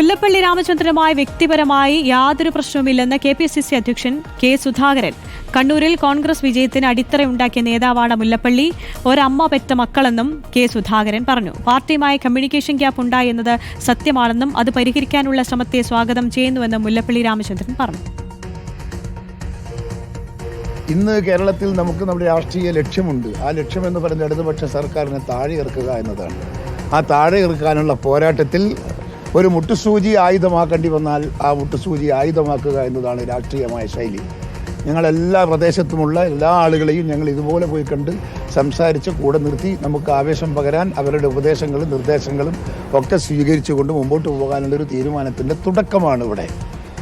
മുല്ലപ്പള്ളി രാമചന്ദ്രനുമായി വ്യക്തിപരമായി യാതൊരു പ്രശ്നവുമില്ലെന്ന് കെ പി സി സി അധ്യക്ഷൻ കെ സുധാകരൻ. കണ്ണൂരിൽ കോൺഗ്രസ് വിജയത്തിന് അടിത്തറയുണ്ടാക്കിയ നേതാവാണ് മുല്ലപ്പള്ളി. ഒരമ്മ പെറ്റ മക്കളെന്നും കെ സുധാകരൻ പറഞ്ഞു. പാർട്ടിയുമായി കമ്മ്യൂണിക്കേഷൻ ഗ്യാപ്പ് ഉണ്ടായെന്നത് സത്യമാണെന്നും അത് പരിഹരിക്കാനുള്ള ശ്രമത്തെ സ്വാഗതം ചെയ്യുന്നുവെന്നും മുല്ലപ്പള്ളി രാമചന്ദ്രൻ പറഞ്ഞു. ഇന്ന് കേരളത്തിൽ നമുക്ക് നമ്മുടെ രാഷ്ട്രീയ ലക്ഷ്യമുണ്ട്. ആ ലക്ഷ്യം എന്ന് പറയുന്നത് ഇടതുപക്ഷ സർക്കാരിനെ താഴെ ഇറക്കുക എന്നതാണ്. ആ താഴെ ഇറക്കാനുള്ള പോരാട്ടത്തിൽ ഒരു മുട്ടുസൂചി ആയുധമാക്കേണ്ടി വന്നാൽ ആ മുട്ടുസൂചി ആയുധമാക്കുക എന്നതാണ് രാഷ്ട്രീയമായ ശൈലി. ഞങ്ങളെല്ലാ പ്രദേശത്തുമുള്ള എല്ലാ ആളുകളെയും ഞങ്ങൾ ഇതുപോലെ പോയി കണ്ട് സംസാരിച്ച് കൂടെ നിർത്തി നമുക്ക് ആവേശം പകരാൻ അവരുടെ ഉപദേശങ്ങളും നിർദ്ദേശങ്ങളും ഒക്കെ സ്വീകരിച്ചുകൊണ്ട് മുമ്പോട്ട് പോകാനുള്ളൊരു തീരുമാനത്തിന്റെ തുടക്കമാണ് ഇവിടെ.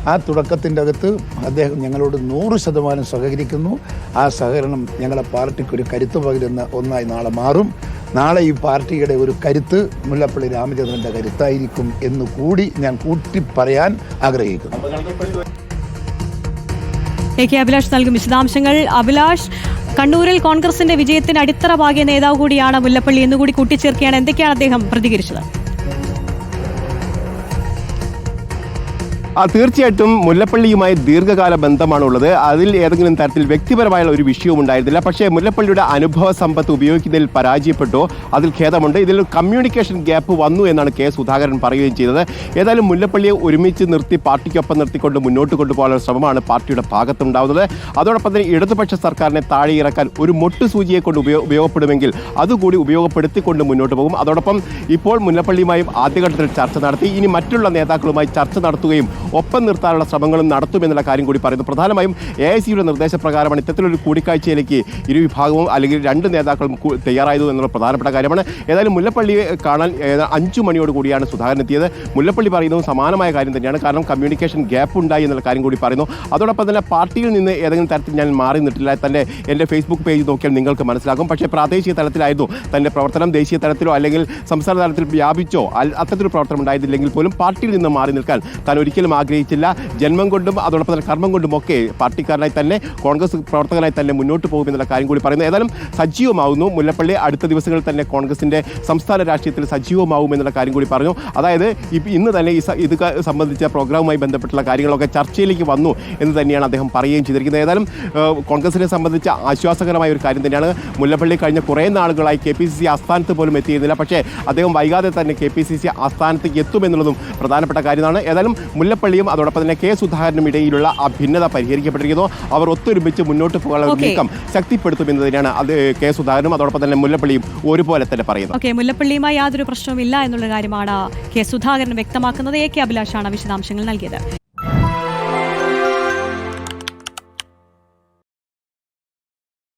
ആ തുടക്കത്തിന്റെ അകത്ത് അദ്ദേഹം ഞങ്ങളോട് നൂറ് ശതമാനം സഹകരിക്കുന്നു. ആ സഹകരണം ഞങ്ങളെ പാർട്ടിക്ക് ഒരു കരുത്ത് പകരുന്ന ഒന്നായി നാളെ മാറും. നാളെ ഈ പാർട്ടിയുടെ ഒരു കരുത്ത് മുല്ലപ്പള്ളി രാമചന്ദ്രന്റെ കരുത്തായിരിക്കും എന്ന് കൂടി ഞാൻ കൂട്ടി പറയാൻ ആഗ്രഹിക്കുന്നു. എ കെ അഭിലാഷ് നൽകും വിശദാംശങ്ങൾ. അഭിലാഷ് കണ്ണൂരിൽ കോൺഗ്രസിന്റെ വിജയത്തിന് അടിത്തറ പാകിയ നേതാവ് കൂടിയാണ് മുല്ലപ്പള്ളി എന്നുകൂടി കൂട്ടിച്ചേർക്കുകയാണ്. എന്തൊക്കെയാണ് അദ്ദേഹം പ്രതികരിച്ചത്? തീർച്ചയായിട്ടും മുല്ലപ്പള്ളിയുമായി ദീർഘകാല ബന്ധമാണുള്ളത്. അതിൽ ഏതെങ്കിലും തരത്തിൽ വ്യക്തിപരമായുള്ള ഒരു വിഷയവും ഉണ്ടായിരുന്നില്ല. പക്ഷേ മുല്ലപ്പള്ളിയുടെ അനുഭവ സമ്പത്ത് ഉപയോഗിക്കുന്നതിൽ പരാജയപ്പെട്ടു അതിൽ ഖേദമുണ്ട്? ഇതിൽ കമ്മ്യൂണിക്കേഷൻ ഗ്യാപ്പ് വന്നു എന്നാണ് കെ സുധാകരൻ പറയുകയും ചെയ്തത്. ഏതായാലും മുല്ലപ്പള്ളിയെ ഒരുമിച്ച് നിർത്തി പാർട്ടിക്കൊപ്പം നിർത്തിക്കൊണ്ട് മുന്നോട്ട് കൊണ്ടുപോകാനുള്ള ശ്രമമാണ് പാർട്ടിയുടെ ഭാഗത്തുണ്ടാവുന്നത്. അതോടൊപ്പം തന്നെ ഇടതുപക്ഷ സർക്കാരിനെ താഴെ ഇറക്കാൻ ഒരു മൊട്ടുസൂചിയെ കൊണ്ട് ഉപയോ ഉപയോഗപ്പെടുമെങ്കിൽ അതുകൂടി ഉപയോഗപ്പെടുത്തിക്കൊണ്ട് മുന്നോട്ട് പോകും. അതോടൊപ്പം ഇപ്പോൾ മുല്ലപ്പള്ളിയുമായും ആദ്യഘട്ടത്തിൽ ചർച്ച നടത്തി. ഇനി മറ്റുള്ള നേതാക്കളുമായി ചർച്ച നടത്തുകയും ഒപ്പം നിർത്താനുള്ള ശ്രമങ്ങളും നടത്തുമെന്നുള്ള കാര്യം കൂടി പറയുന്നു. പ്രധാനമായും എ ഐ സിയുടെ നിർദ്ദേശപ്രകാരമാണ് ഇത്തരത്തിലൊരു കൂടിക്കാഴ്ചയിലേക്ക് ഇരു വിഭാഗവും അല്ലെങ്കിൽ രണ്ട് നേതാക്കളും തയ്യാറായതു എന്നുള്ള പ്രധാനപ്പെട്ട കാര്യമാണ്. ഏതായാലും മുല്ലപ്പള്ളി കാണാൻ അഞ്ചു മണിയോട് കൂടിയാണ് സുധാകരൻ എത്തിയത്. മുല്ലപ്പള്ളി പറയുന്നതും സമാനമായ കാര്യം തന്നെയാണ്. കാരണം കമ്മ്യൂണിക്കേഷൻ ഗ്യാപ്പ് ഉണ്ടായി എന്നുള്ള കാര്യം കൂടി പറയുന്നു. അതോടൊപ്പം തന്നെ പാർട്ടിയിൽ നിന്ന് ഏതെങ്കിലും തരത്തിൽ ഞാൻ മാറി നിന്നിട്ടില്ല. തന്റെ എന്റെ ഫേസ്ബുക്ക് പേജ് നോക്കിയാൽ നിങ്ങൾക്ക് മനസ്സിലാകും. പക്ഷേ പ്രാദേശിക തലത്തിലായിരുന്നു. തന്റെ പ്രവർത്തനം ദേശീയ തലത്തിലോ അല്ലെങ്കിൽ സംസ്ഥാന തലത്തിൽ വ്യാപിച്ചോ അത്തരത്തിലൊരു പ്രവർത്തനം ഉണ്ടായിരുന്നില്ലെങ്കിൽ പോലും പാർട്ടിയിൽ നിന്ന് മാറി നിൽക്കാൻ താൻ ഒരിക്കലും ആഗ്രഹിച്ചില്ല. ജന്മം കൊണ്ടും അതോടൊപ്പം തന്നെ കർമ്മം കൊണ്ടും ഒക്കെ പാർട്ടിക്കാരനായി തന്നെ കോൺഗ്രസ് പ്രവർത്തകനായി തന്നെ മുന്നോട്ട് പോകും എന്നുള്ള കാര്യം കൂടി പറയുന്നത് ഏതായാലും സജീവമാകുന്നു മുല്ലപ്പള്ളി അടുത്ത ദിവസങ്ങളിൽ തന്നെ കോൺഗ്രസിന്റെ സംസ്ഥാന രാഷ്ട്രീയത്തിൽ സജീവമാവും എന്നുള്ള കാര്യം കൂടി പറഞ്ഞു. അതായത് ഇന്ന് തന്നെ ഈ ഇത് സംബന്ധിച്ച പ്രോഗ്രാമുമായി ബന്ധപ്പെട്ടുള്ള കാര്യങ്ങളൊക്കെ ചർച്ചയിലേക്ക് വന്നു എന്ന് തന്നെയാണ് അദ്ദേഹം പറയുകയും ചെയ്തിരിക്കുന്നത്. ഏതായാലും കോൺഗ്രസിനെ സംബന്ധിച്ച ആശ്വാസകരമായ ഒരു കാര്യം തന്നെയാണ് മുല്ലപ്പള്ളി കഴിഞ്ഞ കുറേ നാളുകളായി കെ പി സി സി ആസ്ഥാനത്ത് പോലും എത്തിയിരുന്നില്ല. പക്ഷേ അദ്ദേഹം വൈകാതെ തന്നെ കെ പി സി സി ആസ്ഥാനത്തേക്ക് എത്തുമെന്നുള്ളതും പ്രധാനപ്പെട്ട കാര്യമാണ്. ഏതായാലും മുല്ലപ്പള്ളിയും അതോടൊപ്പം തന്നെ കെ സുധാകരനും ഇടയിലുള്ള ആ ഭിന്നത പരിഹരിക്കപ്പെട്ടിരിക്കുന്നു. അവർ ഒത്തൊരുമിച്ച് മുന്നോട്ട് പോകാനുള്ള. നീക്കം ശക്തിപ്പെടുത്തുമെന്ന് തന്നെയാണ് അത് കെ സുധാകരനും അതോടൊപ്പം തന്നെ മുല്ലപ്പള്ളിയും ഒരുപോലെ തന്നെ പറയുന്നത്. ഓക്കെ മുല്ലപ്പള്ളിയുമായി യാതൊരു പ്രശ്നവുമില്ല എന്നുള്ള കാര്യമാണ് കെ സുധാകരൻ വ്യക്തമാക്കുന്നത്. എ കെ അഭിലാഷാണ് വിശദാംശങ്ങൾ നൽകിയത്.